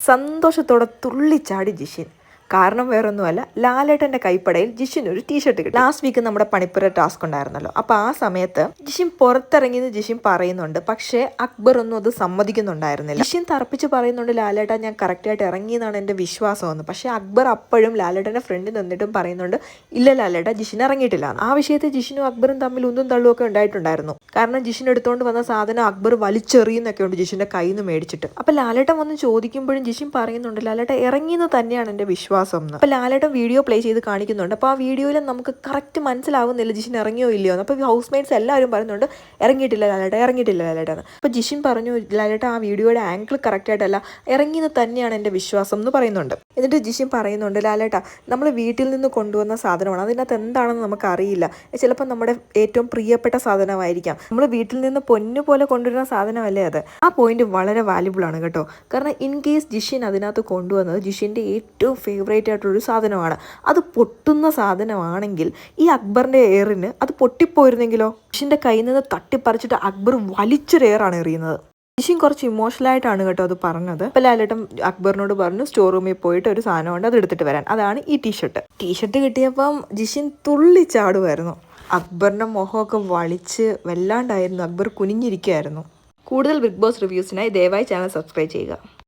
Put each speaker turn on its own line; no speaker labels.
സന്തോഷത്തോടെ തുള്ളിച്ചാടി ജിഷിൻ. കാരണം വേറൊന്നുമല്ല ലാലേട്ടന്റെ കൈപ്പടയിൽ ജിഷിൻ ഒരു ടീഷർട്ട് കിട്ടി. ലാസ്റ്റ് വീക്ക് നമ്മുടെ പണിപ്പുര ടാസ്ക് ഉണ്ടായിരുന്നല്ലോ. അപ്പോൾ ആ സമയത്ത് ജിഷിൻ പുറത്തിറങ്ങിയെന്ന് ജിഷിൻ പറയുന്നുണ്ട്. പക്ഷേ അക്ബർ ഒന്നും അത് സമ്മതിക്കുന്നുണ്ടായിരുന്നില്ല. ജിഷിൻ തറപ്പിച്ച് പറയുന്നുണ്ട് ലാലേട്ട ഞാൻ കറക്റ്റായിട്ട് ഇറങ്ങിയെന്നാണ് എന്റെ വിശ്വാസമെന്ന്. പക്ഷേ അക്ബർ അപ്പോഴും ലാലേട്ടന്റെ ഫ്രണ്ടിൽ നിന്നിട്ടും പറയുന്നുണ്ട് ഇല്ല ലാലേട്ട ജിഷിൻ ഇറങ്ങിയിട്ടില്ല ആ വിഷയത്തിൽ ജിഷിനും അക്ബറും തമ്മിൽ ഒന്നും തള്ളും ഒക്കെ ഉണ്ടായിട്ടുണ്ടായിരുന്നു. കാരണം ജിഷിൻ എടുത്തുകൊണ്ട് വന്ന സാധനം അക്ബർ വലിച്ചെറിയുന്നൊക്കെ ഉണ്ട് ജിഷിന്റെ കയ്യിൽ നിന്ന് മേടിച്ചിട്ട്. അപ്പോൾ ലാലേട്ടൻ വന്ന് ചോദിക്കുമ്പോഴും ജിഷിൻ പറയുന്നുണ്ട് ലാലേട്ട ഇറങ്ങിയെന്ന് തന്നെയാണ് എന്റെ വിശ്വാസം. എന്ന് അപ്പോൾ വീഡിയോ പ്ലേ ചെയ്ത് കാണിക്കുന്നുണ്ട്. അപ്പോൾ ആ വീഡിയോയിൽ നമുക്ക് കറക്റ്റ് മനസ്സിലാവുന്നില്ല ജിഷിൻ ഇറങ്ങിയോ ഇല്ലയോ എന്ന്. അപ്പോൾ ഹൗസ് മേറ്റ്സ് എല്ലാവരും പറയുന്നുണ്ട് ഇറങ്ങിയിട്ടില്ല ലാലേട്ട ഇറങ്ങിയിട്ടില്ല ലാലേട്ട എന്ന് അപ്പോൾ ജിഷിൻ പറഞ്ഞു ലാലേട്ട ആ വീഡിയോയുടെ ആംഗിൾ കറക്റ്റായിട്ടല്ല ഇറങ്ങിയെന്ന് തന്നെയാണ് എന്റെ വിശ്വാസം എന്ന് പറയുന്നുണ്ട്. എന്നിട്ട് ജിഷിൻ പറയുന്നുണ്ട് ലാലേട്ട നമ്മൾ വീട്ടിൽ നിന്ന് കൊണ്ടുവന്ന സാധനമാണ്. അതിനകത്ത് എന്താണെന്ന് നമുക്കറിയില്ല. ചിലപ്പോൾ നമ്മുടെ ഏറ്റവും പ്രിയപ്പെട്ട സാധനമായിരിക്കാം. നമ്മൾ വീട്ടിൽ നിന്ന് പൊന്നു പോലെ കൊണ്ടുവരുന്ന സാധനമല്ലേ അത്? ആ പോയിന്റ് വളരെ വാല്യുബിൾ ആണ് കേട്ടോ. കാരണം ഇൻ കേസ് ജിഷിൻ അതിനകത്ത് കൊണ്ടുവന്നത് ജിഷിന്റെ ഏറ്റവും ഫേവറേറ്റ് ആയിട്ടൊരു സാധനമാണ്. അത് പൊട്ടുന്ന സാധനമാണെങ്കിൽ ഈ അക്ബറിന്റെ എയറിന് അത് പൊട്ടിപ്പോയിരുന്നെങ്കിലോ? ജിഷിന്റെ കയ്യിൽ നിന്ന് തട്ടിപ്പറിച്ചിട്ട് അക്ബർ വലിച്ചൊരു എയറാണ് എറിയുന്നത്. ജിഷിൻ കുറച്ച് ഇമോഷണൽ ആയിട്ടാണ് കേട്ടോ അത് പറഞ്ഞത്. അപ്പോൾ ലാലേട്ടൻ അക്ബറിനോട് പറഞ്ഞു സ്റ്റോർ റൂമിൽ പോയിട്ട് ഒരു സാധനം ഉണ്ട് അത് എടുത്തിട്ട് വരാൻ. അതാണ് ഈ ടീഷർട്ട് ടീഷർട്ട് കിട്ടിയപ്പം ജിഷിൻ തുള്ളി തുള്ളിച്ചാടുമായിരുന്നു അക്ബറിന്റെ മുഖമൊക്കെ വളിച്ച് വല്ലാണ്ടായിരുന്നു. അക്ബർ കുനിഞ്ഞിരിക്കുമായിരുന്നു. കൂടുതൽ ബിഗ് ബോസ് റിവ്യൂസിനായി ദയവായി ചാനൽ സബ്സ്ക്രൈബ് ചെയ്യുക.